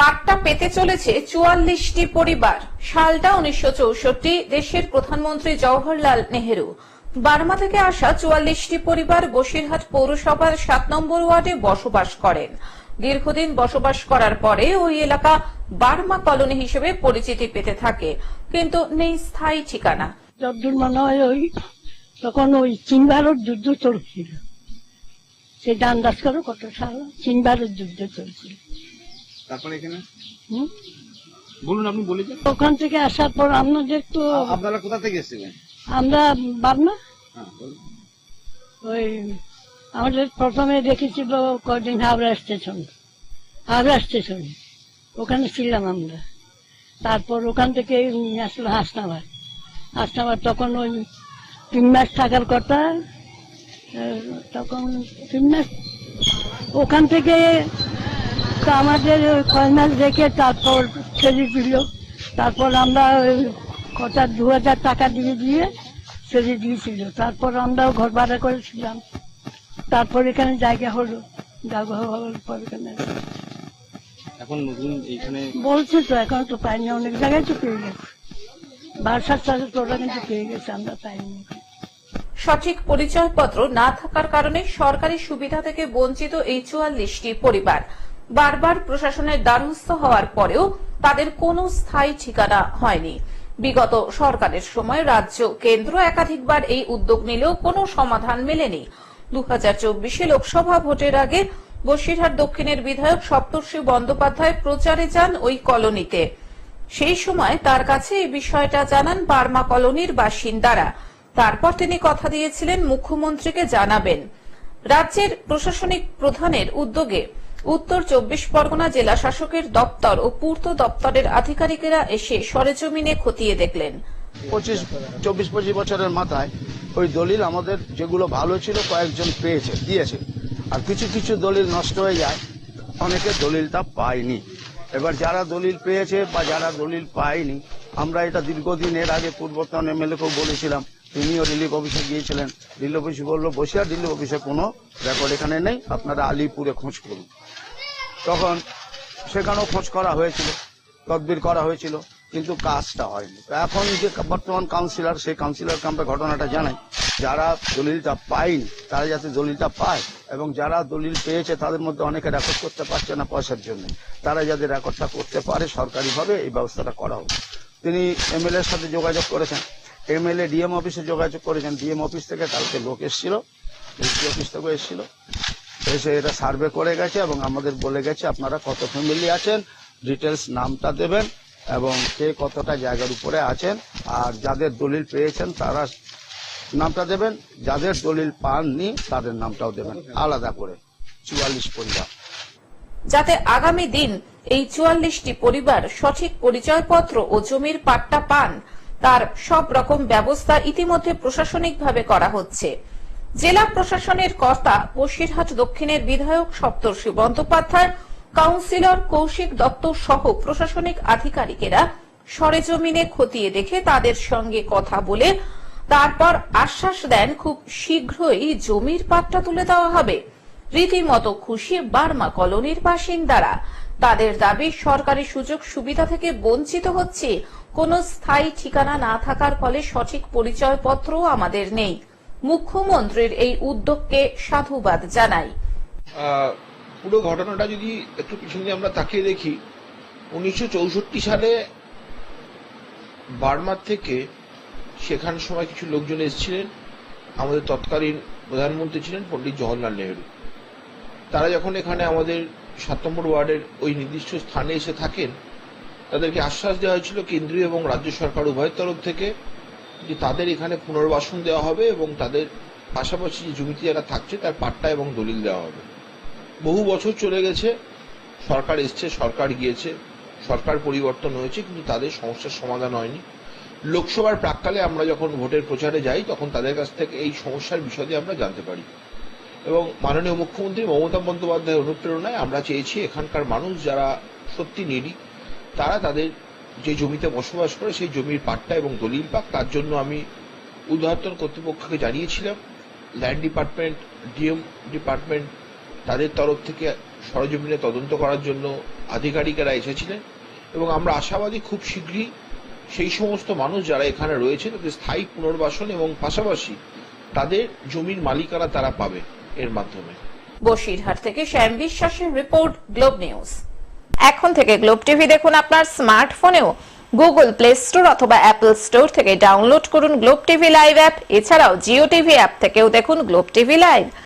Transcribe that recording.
পাট্টা পেতে চলেছে চুয়াল্লিশটি পরিবার। সালটা উনিশশো চৌষট্টি দেশের প্রধানমন্ত্রী জওহরলাল নেহেরু। বার্মা থেকে আসা চুয়াল্লিশটি পরিবার বসিরহাট পৌরসভার সাত নম্বর ওয়ার্ডে বসবাস করেন। দীর্ঘদিন বসবাস করার পরে ওই এলাকা বার্মা কলোনি হিসেবে পরিচিতি পেতে থাকে, কিন্তু নেই স্থায়ী ঠিকানা। যতদূর মনে হয় ওই, তখন ওই চীন যুদ্ধ চলছিল। সেটা আন্দাজ করো কত সাল চীন যুদ্ধ চলছিল। তারপরে এখানে? হুম? বলুন আপনি বলেছেন ওখান থেকে আসার পর আমাদের তো আপনারা কোথা থেকে এসেছিলেন? আমরা বার্মা হ্যাঁ, ওই আমাদের প্রথমে দেখেছিল কদিন হাওড়া স্টেশন। হাওড়া স্টেশন। ওখানে ছিলাম আমরা। তারপর ওখান থেকে আসলো হাসনাবাদ। হাসনাবাদ তখন ওই তিন মাস থাকার কথা তখন তিন মাস ওখান থেকে তো আমাদের কয় মাস রেখে তারপর ছেড়ে দিল। তারপর আমরা কটা দু হাজার টাকা দিয়ে দিয়ে ছেড়ে দিয়েছিল। তারপর আমরাও ঘর ভাড়া করেছিলাম। তারপর এখানে জায়গা হলো। জায়গা হওয়ার পর এখানে এখন নতুন এইখানে বলছে তো এখন তো পাইনি। অনেক জায়গায় তো পেয়ে গেছে। বাসার সাথে তোরা কিন্তু পেয়ে গেছে আমরা পাইনি। সঠিক পরিচয়পত্র না থাকার কারণে সরকারি সুবিধা থেকে বঞ্চিত এই চুয়াল্লিশটি পরিবার। বারবার প্রশাসনের দ্বারস্থ হওয়ার পরেও তাদের কোনো স্থায়ী ঠিকানা হয়নি। বিগত সরকারের সময় রাজ্য কেন্দ্র একাধিকবার এই উদ্যোগ নিলেও কোনো সমাধান মেলেনি। দু হাজার চব্বিশে লোকসভা ভোটের আগে বসিরহাট দক্ষিণের বিধায়ক সপ্তর্ষি বন্দ্যোপাধ্যায় প্রচারে যান ওই কলোনিতে। সেই সময় তার কাছে এই বিষয়টা জানান বার্মা কলোনির বাসিন্দারা। তারপর তিনি কথা দিয়েছিলেন মুখ্যমন্ত্রীকে জানাবেন। রাজ্যের প্রশাসনিক প্রধানের উদ্যোগে উত্তর চব্বিশ পরগনা জেলা শাসকের দপ্তর ও পূর্ত দপ্তরের আধিকারিকেরা এসে সরেজমিনে খতিয়ে দেখলেন। পঁচিশ, চব্বিশ, পঁচিশ বছরের মাথায় ওই দলিল আমাদের যেগুলো ভালো ছিল কয়েকজন পেয়েছে, দিয়েছে। আর কিছু কিছু দলিল নষ্ট হয়ে যায়, অনেকে দলিলটা পায়নি। এবার যারা দলিল পেয়েছে বা যারা দলিল পায়নি, আমরা এটা দীর্ঘদিন এর আগে পূর্বতন এমএলএ কেও বলেছিলাম তিনিও রিলিফ অফিসে গিয়েছিলেন। রিলিফ অফিস বলল বসিয়া রিলিফ অফিসে কোনো রেকর্ড এখানে নেই, আপনারা আলিপুরে খোঁজ করুন। তখন সেখানেও খোঁজ করা হয়েছিল, তদবির করা হয়েছিল, কিন্তু কাজটা হয়নি। এখন যে বর্তমান কাউন্সিলর সেই কাউন্সিলরকে আমরা ঘটনাটা জানাই। যারা দলিলটা পায়নি, তারা যাতে দলিলটা পায়, এবং যারা দলিল পেয়েছে, তাদের মধ্যে অনেকে রেকর্ড করতে পারছে না পয়সার জন্য। তারা যাতে রেকর্ডটা করতে পারে, সরকারিভাবে এই ব্যবস্থাটা করা হোক। তিনি এমএলএ এর সাথে যোগাযোগ করেছেন। এমএলএ ডিএম অফিসে যোগাযোগ করেছেন। ডিএম অফিস থেকে কালকে লোক এসেছিল এসডি অফিস থেকেও এসেছিল। এসে এটা সার্ভে করে গেছে এবং আমাদের বলে গেছে, আপনারা কত ফ্যামিলি আছেন ডিটেলস নামটা দেবেন এবং কে কতটা জায়গার উপরে আছেন আর যাদের দলিল পেয়েছেন তারা নামটা দেবেন, যাদের দলিল পাননি তাদের নামটাও দেবেন। আলাদা করে, চুয়াল্লিশ পরিবার। যাতে আগামী দিন এই চুয়াল্লিশটি পরিবার সঠিক পরিচয়পত্র ও জমির পাট্টা পান তার সব রকম ব্যবস্থা ইতিমধ্যে প্রশাসনিকভাবে করা হচ্ছে। জেলা প্রশাসনের কর্তা বসিরহাট দক্ষিণের বিধায়ক সপ্তর্ষি বন্দ্যোপাধ্যায়, কাউন্সিলর কৌশিক দত্ত সহ প্রশাসনিক আধিকারিকেরা সরেজমিনে খতিয়ে দেখে তাদের সঙ্গে কথা বলে তারপর আশ্বাস দেন খুব শীঘ্রই জমির পাট্টা তুলে দেওয়া হবে। রীতিমতো খুশি বার্মা কলোনির বাসিন্দারা। তাদের দাবি, সরকারি সুযোগ সুবিধা থেকে বঞ্চিত হচ্ছে। কোনো স্থায়ী ঠিকানা না থাকার ফলে সঠিক পরিচয়পত্র আমাদের নেই। মুখ্যমন্ত্রীর এই উদ্যোগকে সাধুবাদ জানাই। পুরো ঘটনাটা যদি একটু পিছনে আমরা তাকিয়ে দেখি, উনিশশো চৌষট্টি সালে বার্মার থেকে সেখান সময় কিছু লোকজন এসেছিলেন। আমাদের তৎকালীন প্রধানমন্ত্রী ছিলেন পণ্ডিত জওহরলাল নেহেরু। তারা যখন এখানে আমাদের সাত নম্বর ওয়ার্ডের ওই নির্দিষ্ট স্থানে এসে থাকেন, তাদেরকে আশ্বাস দেওয়া হয়েছিল কেন্দ্রীয় এবং রাজ্য সরকার উভয়ের তরফ থেকে যে তাদের এখানে পুনর্বাসন দেওয়া হবে এবং তাদের পাশাপাশি যে জমিতে যারা থাকছে তার পাট্টা এবং দলিল দেওয়া হবে। বহু বছর চলে গেছে, সরকার এসছে, সরকার গিয়েছে, সরকার পরিবর্তন হয়েছে, কিন্তু তাদের সমস্যার সমাধান হয়নি। লোকসভার প্রাককালে আমরা যখন ভোটের প্রচারে যাই, তখন তাদের কাছ থেকে এই সমস্যার বিষয়ে আমরা জানতে পারি। এবং মাননীয় মুখ্যমন্ত্রী মমতা বন্দ্যোপাধ্যায়ের অনুপ্রেরণায় আমরা চেয়েছি এখানকার মানুষ যারা সত্যি নিডি তারা তাদের যে জমিতে বসবাস করে সেই জমির পাট্টা এবং দলিল পাক, তার জন্য আমি উদ্ধারতন কর্তৃপক্ষকে জানিয়েছিলাম। ল্যান্ড ডিপার্টমেন্ট, ডিএম ডিপার্টমেন্ট তাদের তরফ থেকে সরজমিনে তদন্ত করার জন্য আধিকারিকেরা এসেছিলেন এবং আমরা আশাবাদী খুব শীঘ্রই সেই সমস্ত মানুষ যারা এখানে রয়েছে, তাদের স্থায়ী পুনর্বাসন এবং পাশাপাশি তাদের জমির মালিকানা তারা পাবে। এর মাধ্যমে। বসিরহাট থেকে শ্যাম বিশ্বাসের রিপোর্ট, গ্লোব নিউজ। এখন থেকে গ্লোব টিভি দেখুন আপনার স্মার্টফোনেও। গুগল প্লে স্টোর অথবা অ্যাপল স্টোর থেকে ডাউনলোড করুন গ্লোব টিভি লাইভ অ্যাপ। এছাড়াও জিও টিভি অ্যাপ থেকেও দেখুন গ্লোব টিভি লাইভ।